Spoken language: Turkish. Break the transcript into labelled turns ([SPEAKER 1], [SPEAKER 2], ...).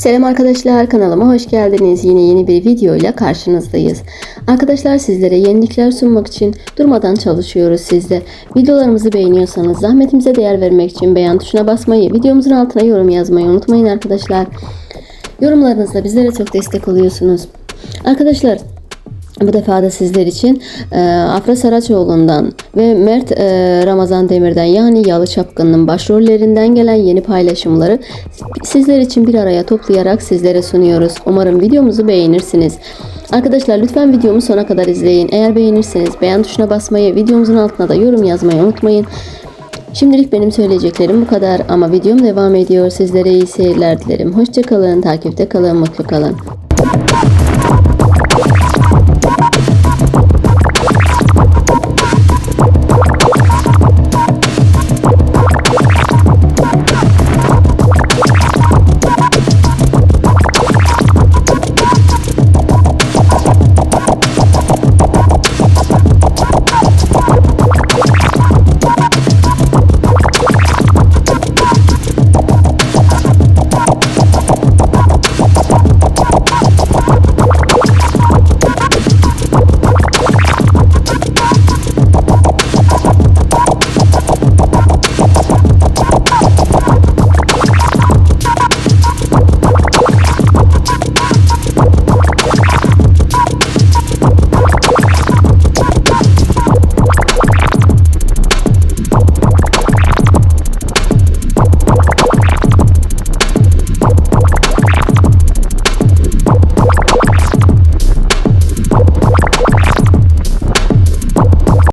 [SPEAKER 1] Selam arkadaşlar kanalıma hoş geldiniz. Yine yeni bir video ile karşınızdayız. Arkadaşlar sizlere yenilikler sunmak için durmadan çalışıyoruz sizde. Videolarımızı beğeniyorsanız zahmetimize değer vermek için beğen tuşuna basmayı, videomuzun altına yorum yazmayı unutmayın arkadaşlar. Yorumlarınızla bizlere çok destek oluyorsunuz. Arkadaşlar bu defa da sizler için e, Afra Saraçoğlu'ndan ve Mert e, Ramazan Demir'den yani Yalı Çapkın'ın başrollerinden gelen yeni paylaşımları sizler için bir araya toplayarak sizlere sunuyoruz. Umarım videomuzu beğenirsiniz. Arkadaşlar lütfen videomu sona kadar izleyin. Eğer beğenirseniz beğen tuşuna basmayı, videomuzun altına da yorum yazmayı unutmayın. Şimdilik benim söyleyeceklerim bu kadar ama videom devam ediyor. Sizlere iyi seyirler dilerim. Hoşçakalın, takipte kalın, mutlu kalın.